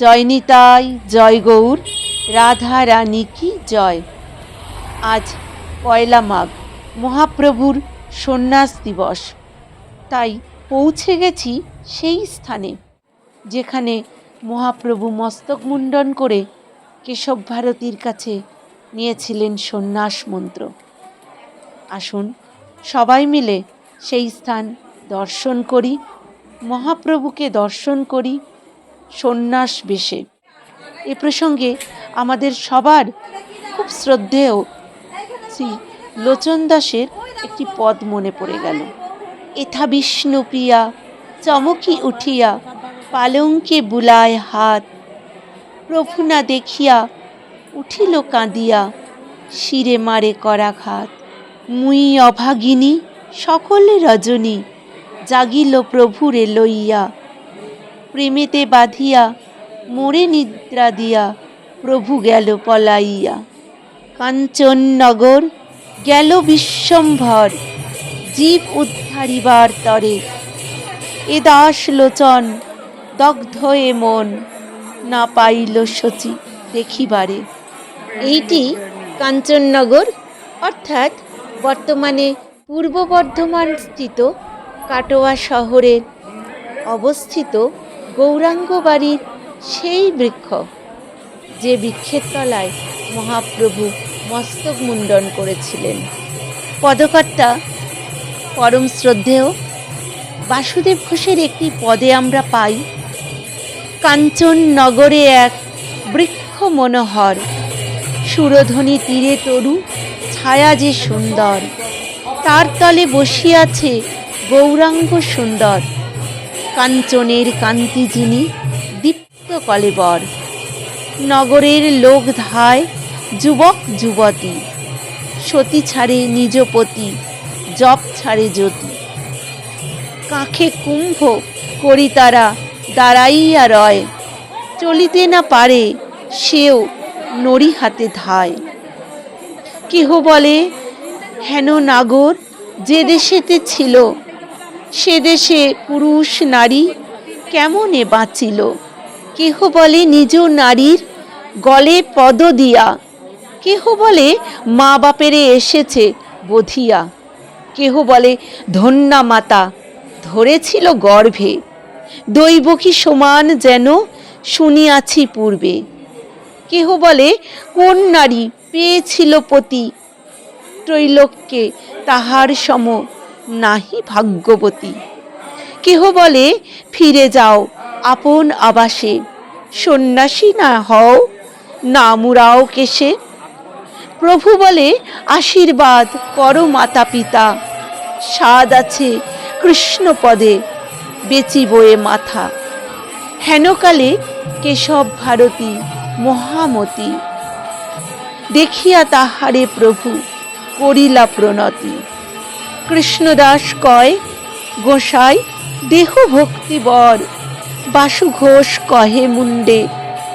জয় নিতাই, জয় গৌর, রাধা রানী কি জয়। আজ পয়লা মাঘ, মহাপ্রভুর সন্ন্যাস দিবস। তাই পৌঁছে গেছি সেই স্থানে, যেখানে মহাপ্রভু মস্তক মুণ্ডন করে কেশব ভারতীর কাছে নিয়েছিলেন সন্ন্যাস মন্ত্র। আসুন সবাই মিলে সেই স্থান দর্শন করি, মহাপ্রভুকে দর্শন করি সন্ন্যাস বেশে। এ প্রসঙ্গে আমাদের সবার খুব শ্রদ্ধেয় শ্রী লোচন দাসের একটি পদ মনে পড়ে গেল। এথা বিষ্ণুপ্রিয়া চমকি উঠিয়া, পালঙ্কে বুলায় হাত, প্রভু না দেখিয়া উঠিল কাঁদিয়া, শিরে মারে করাঘাত। মুই অভাগিনী, সকলে রজনী, জাগিল প্রভুরে লইয়া প্রেমেতে বাঁধিয়া, মোরে নিদ্রা দিয়া প্রভু গেল পলাইয়া। কাঞ্চননগর গেল বিশ্বম্ভর, জীব উদ্ধারিবার তরে। এ দাস লোচন, দগ্ধ এ মন, না পাইল সচি দেখিবারে। এইটি কাঞ্চননগর, অর্থাৎ বর্তমানে পূর্ব বর্ধমান স্থিত কাটোয়া শহরের অবস্থিত গৌরাঙ্গ বাড়ির সেই বৃক্ষ যে বৃক্ষের তলায় মহাপ্রভু মস্তক মুণ্ডন করেছিলেন। পদকর্তা পরম শ্রদ্ধেয়, বাসুদেব ঘোষের একটি পদে আমরা পাই, কাঞ্চন নগরে এক বৃক্ষ মনোহর। সুরধ্বনি তীরে তরু, ছায়া যে সুন্দর, তার তলে বসিয়াছে গৌরাঙ্গ সুন্দর। কাঞ্চনের কান্তি যিনি, দীপ্ত কলেবর। নগরের লোক ধায় যুবক, যুবতী। সতী ছাড়ে নিজপতি, জপ ছাড়ে জ্যোতি। কাঁখে কুম্ভ করি তারা, দাঁড়াইয়া রয়। চলিতে না পারে সেও নড়ি হাতে ধায়। কেহ বলে, হেন নাগর, যে দেশেতে ছিল সে দেশে পুরুষ, নারী কেমনে বাঁচিল? কেহ বলে নিজ নারীর গলে পদ দিয়া, কেহ বলে মা বাপেরে এসেছে বধিয়া, কেহ বলে ধন্যা মাতা ধরেছিল গর্ভে। দৈবকী সমান যেন শুনিয়াছি পূর্বে? কেহ বলে কোন নারী পেয়েছিল পতি? ত্রৈলোক্যে তাহার সম নাহি ভাগ্যবতী। কেহ বলে, ফিরে যাও আপন আবাসে। সন্ন্যাসী না হও, না মুরাও কেশে। প্রভু বলে, আশীর্বাদ করো মাতা পিতা। স্বাদ আছে কৃষ্ণপদে বেচি বয়ে মাথা। হেনকালে কেশব ভারতী মহামতি। দেখিয়া তাহারে প্রভু করিলা প্রণতি। কৃষ্ণদাস কয় গোসাই দেহ ভক্তি বর বাসু ঘোষ কহে মুন্ডে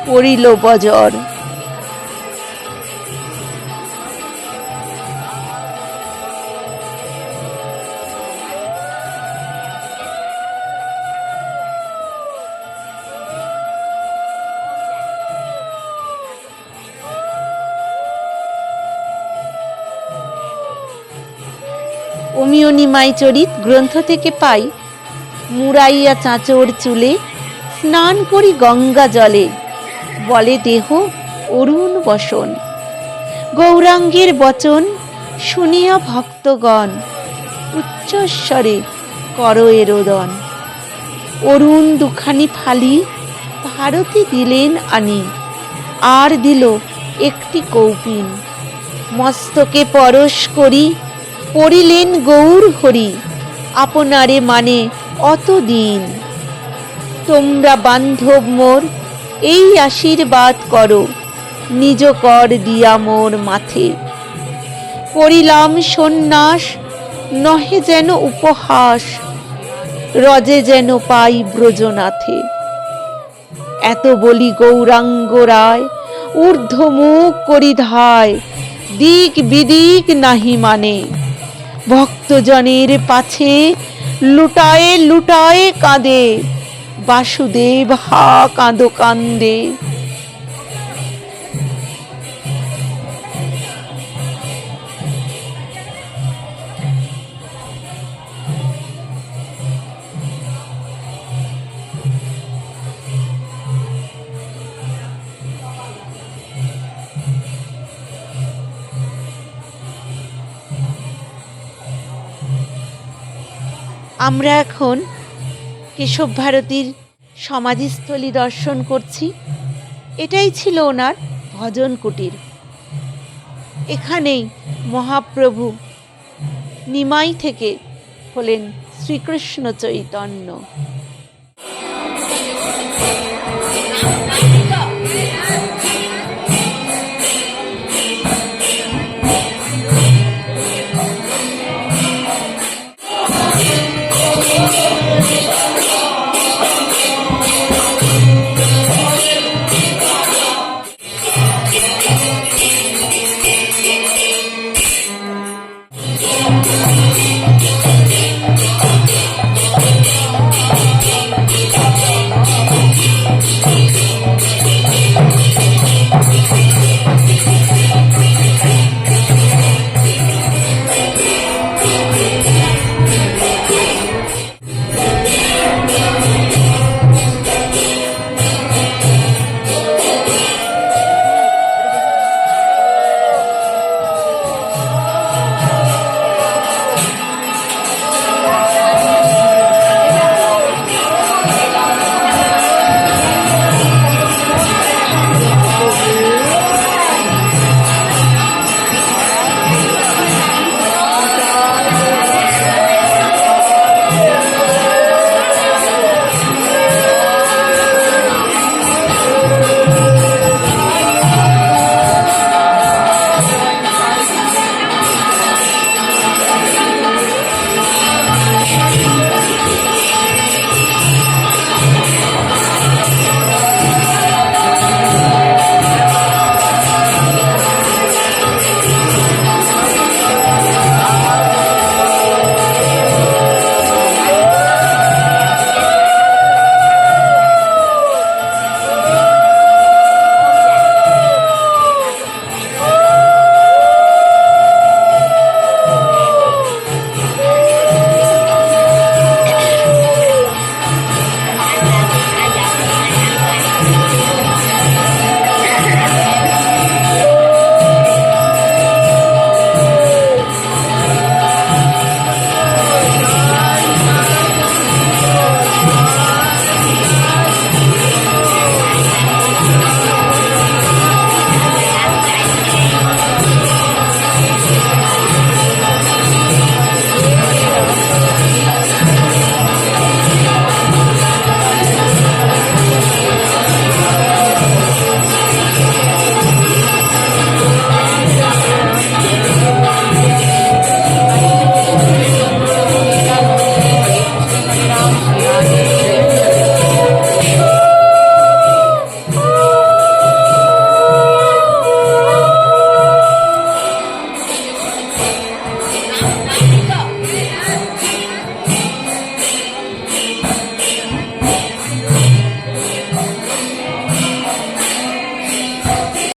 পড়িল বজর। অমিয় নিমাই চরিত গ্রন্থ থেকে পাই। মুরাইয়া চাঁচর চুলে, স্নান করি গঙ্গা জলে। বলে দেহ অরুণ বসন। গৌরাঙ্গের বচন শুনিয়া ভক্তগণ, উচ্চস্বরে কর এরোদন। অরুণ দুখানি ফালি ভারতে দিলেন আনি, আর দিল একটি কৌপিন। মস্তকে পরশ করি পড়িলেন গৌর হরি, আপনারে মানে অত দিন তোমরা বান্ধব মোর, এই আশীর্বাদ করো, নিজ কর দিয়া মোর মাথে। করিলাম সন্ন্যাস, নহে যেন উপহাস, রজে যেন পাই ব্রজনাথে। এত বলি গৌরাঙ্গ রায়, ঊর্ধ্বমুখ করি ধায় দিক বিদিক নাহি মানে। ভক্তজনের পাছে লুটায়ে লুটায়ে কাঁদে। বাসুদেব হা কাঁদো কান্দে। আমরা এখন কেশব ভারতীর সমাধিস্থলী দর্শন করছি। এটাই ছিল ওনার ভজন কুটির। এখানেই মহাপ্রভু নিমাই থেকে হলেন শ্রীকৃষ্ণ চৈতন্য।